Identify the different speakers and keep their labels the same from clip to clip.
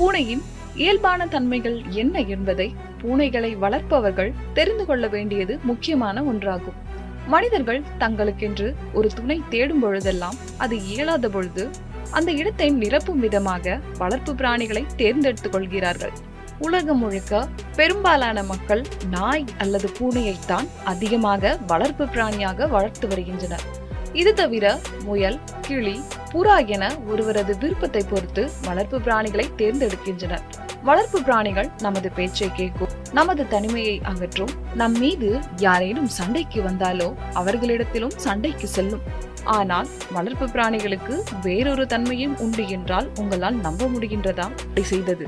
Speaker 1: பூனையின் இயல்பான தன்மைகள் என்ன என்பதை பூனைகளை வளர்ப்பவர்கள் தெரிந்து கொள்ள வேண்டியது முக்கியமான ஒன்றாகும். மனிதர்கள் தங்களுக்கென்று ஒரு துணை தேடும் பொழுதெல்லாம் அது இயலாத பொழுது அந்த இடத்தை நிரப்பும் விதமாக வளர்ப்பு பிராணிகளை தேர்ந்தெடுத்துக் கொள்கிறார்கள். உலகம் முழுக்க பெரும்பாலான மக்கள் நாய் அல்லது பூனையைத்தான் அதிகமாக வளர்ப்பு பிராணியாக வளர்த்து வருகின்றனர். இது தவிர முயல் கிளி புறா என ஒருவரது விருப்பத்தை பொறுத்து வளர்ப்பு பிராணிகளை தேர்ந்தெடுக்கின்றனர். வளர்ப்பு பிராணிகள் நமது பேச்சை கேட்கும் நமது தனிமையை அகற்றும் நம் மீது யாரேனும் சண்டைக்கு வந்தாலோ அவர்களிடத்திலும் சண்டைக்கு செல்லும். ஆனால் வளர்ப்பு பிராணிகளுக்கு வேறொரு தன்மையும் உண்டு என்றால் உங்களால் நம்ப முடிகின்றதா? அப்படி செய்தது.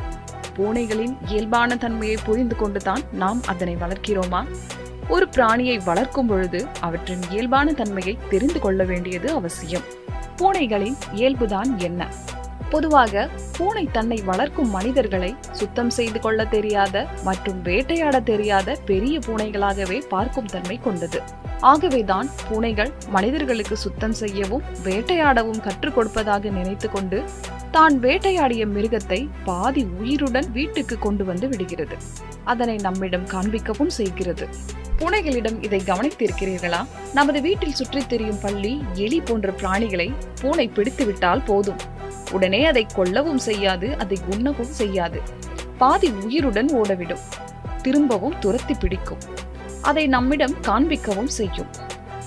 Speaker 1: பூனைகளின் இயல்பான தன்மையை புரிந்து கொண்டுதான் நாம் அதனை வளர்க்கிறோமா? ஒரு பிராணியை வளர்க்கும் பொழுது அவற்றின் இயல்பான தன்மையை தெரிந்து கொள்ள வேண்டியது அவசியம். பூனைகளின் இயல்புதான் என்ன? பொதுவாக பூனை தன்னை வளர்க்கும் மனிதர்களை சுத்தம் செய்து கொள்ள தெரியாத மற்றும் வேட்டையாட தெரியாத பெரிய பூனைகளாகவே பார்க்கும் தன்மை கொண்டது. ஆகவேதான் பூனைகள் மனிதர்களுக்கு சுத்தம் செய்யவும் வேட்டையாடவும் கற்றுக் கொடுப்பதாக நினைத்து கொண்டு தான் வேட்டையாடிய மிருகத்தை பாதி உயிருடன் வீட்டுக்கு கொண்டு வந்து விடுகிறது. அதனை நம்மிடம் காண்பிக்கவும் செய்கிறது. பூனைகளிடம் இதை கவனித்திருக்கிறீர்களா? நமது வீட்டில் சுற்றித் திரியும் பள்ளி எலி போன்ற பிராணிகளை பூனை பிடித்துவிட்டால் போதும். உடனே அதை கொல்லவும் செய்யாது அதை உண்ணவும் செய்யாது. பாதி உயிருடன் ஓடவிடும். திரும்பவும் துரத்தி பிடிக்கும். அதை நம்மிடம் காண்பிக்கவும் செய்யும்.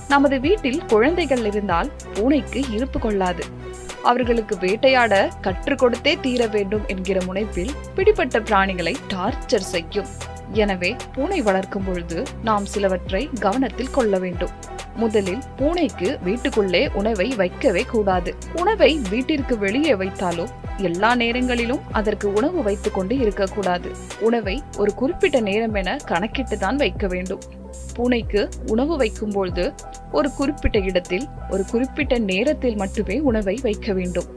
Speaker 1: நமது வீட்டில் குழந்தைகள் இருந்தால் பூனைக்கு இருப்பு கொள்ளாது. அவர்களுக்கு வேட்டையாட கற்றுக் கொடுத்தே தீர வேண்டும் என்கிற முனைப்பில் பிடிப்பட்ட பிராணிகளை டார்ச்சர் செய்யும். எனவே பூனை வளர்க்கும் பொழுது நாம் சிலவற்றை கவனத்தில் கொள்ள வேண்டும். முதலில் பூனைக்கு வீட்டுக்குள்ளே உணவை வைக்கவே கூடாது. உணவை வீட்டிற்கு வெளியே வைத்தாலும் எல்லா நேரங்களிலும் அதற்கு உணவு வைத்துக்கொண்டு இருக்கக்கூடாது. உணவை ஒரு குறிப்பிட்ட நேரம் என கணக்கிட்டு தான் வைக்க வேண்டும். பூனைக்கு உணவு வைக்கும்பொழுது ஒரு குறிப்பிட்ட இடத்தில் ஒரு குறிப்பிட்ட நேரத்தில் மட்டுமே உணவை வைக்க வேண்டும்.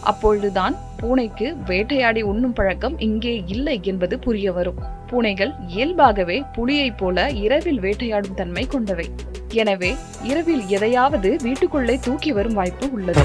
Speaker 1: அப்பொழுதுதான் பூனைக்கு வேட்டையாடி உண்ணும் பழக்கம் இங்கே இல்லை என்பது புரிய வரும். பூனைகள் இயல்பாகவே புலியைப் போல இரவில் வேட்டையாடும் தன்மை கொண்டவை. எனவே இரவில் எதையாவது வீட்டுக்குள்ளே தூக்கி வரும் வாய்ப்பு உள்ளது.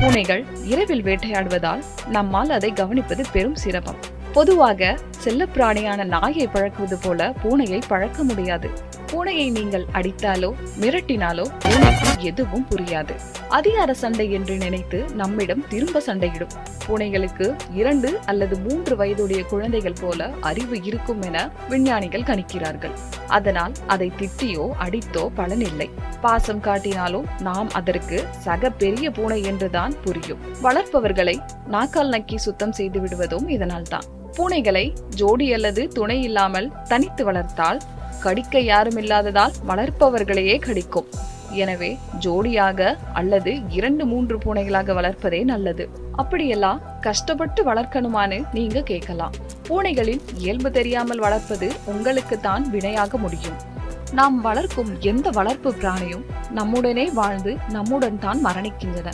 Speaker 1: பூனைகள் இரவில் வேட்டையாடுவதால் நம்மால் அதை கவனிப்பது பெரும் சிரமம். பொதுவாக செல்லப்பிராணியான நாயை பழக்குவது போல பூனையை பழக்க முடியாது. பூனையை நீங்கள் அடித்தாலோ மிரட்டினாலோ பூனைக்கு எதுவும் புரியாது. அதிகார சண்டை என்று நினைத்து நம்மிடம் திரும்ப சண்டையிடும். பூனைகளுக்கு இரண்டு அல்லது மூன்று வயதுடைய குழந்தைகள் போல அறிவு இருக்கும் என விஞ்ஞானிகள் கணிக்கிறார்கள். அதனால் அதை திட்டியோ அடித்தோ பலனில்லை. பாசம் காட்டினாலும் நாம் அதற்கு சக பெரிய பூனை என்றுதான் புரியும். வளர்ப்பவர்களை நாக்கால் நக்கி சுத்தம் செய்து விடுவதும் இதனால்தான் பூனைகளை ஜோடி அல்லது துணை இல்லாமல் தனித்து வளர்த்தால் கடிக்க யாரும் இல்லாததால் வளர்ப்பவர்களையே கடிக்கும். எனவே ஜோடியாக அல்லது இரண்டு மூன்று பூனைகளாக வளர்ப்பதே நல்லது. அப்படியெல்லாம் கஷ்டப்பட்டு வளர்க்கணுமான்னு நீங்க கேட்கலாம். பூனைகளின் இயல்பு தெரியாமல் வளர்ப்பது உங்களுக்கு தான் வினையாக முடியும். நாம் வளர்க்கும் எந்த வளர்ப்பு பிராணியும் நம்முடனே வாழ்ந்து நம்முடன் தான் மரணிக்கின்றன.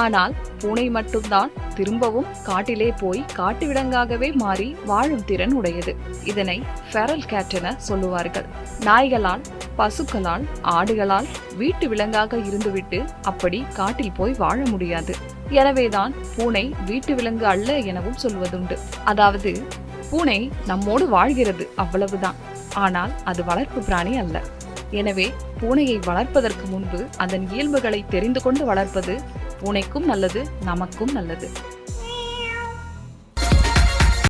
Speaker 1: ஆனால் பூனை மட்டும்தான் திரும்பவும் காட்டிலே போய் காட்டு விலங்காகவே மாறி வாழும் திறன் உடையது. இதனை ஃபெரல் கேட் என சொல்லுவார்கள். நாய்களால் பசுக்களால் ஆடுகளால் வீட்டு விலங்காக இருந்துவிட்டு அப்படி காட்டில் போய் வாழ முடியாது. எனவேதான் பூனை வீட்டு விலங்கு அல்ல எனவும் சொல்வதுண்டு. அதாவது பூனை நம்மோடு வாழ்கிறது அவ்வளவுதான். ஆனால் அது வளர்ப்பு பிராணி அல்ல. எனவே பூனையை வளர்ப்பதற்கு முன்பு அதன் இயல்புகளை தெரிந்து கொண்டு வளர்ப்பது பூனைக்கும் நல்லது நமக்கும் நல்லது.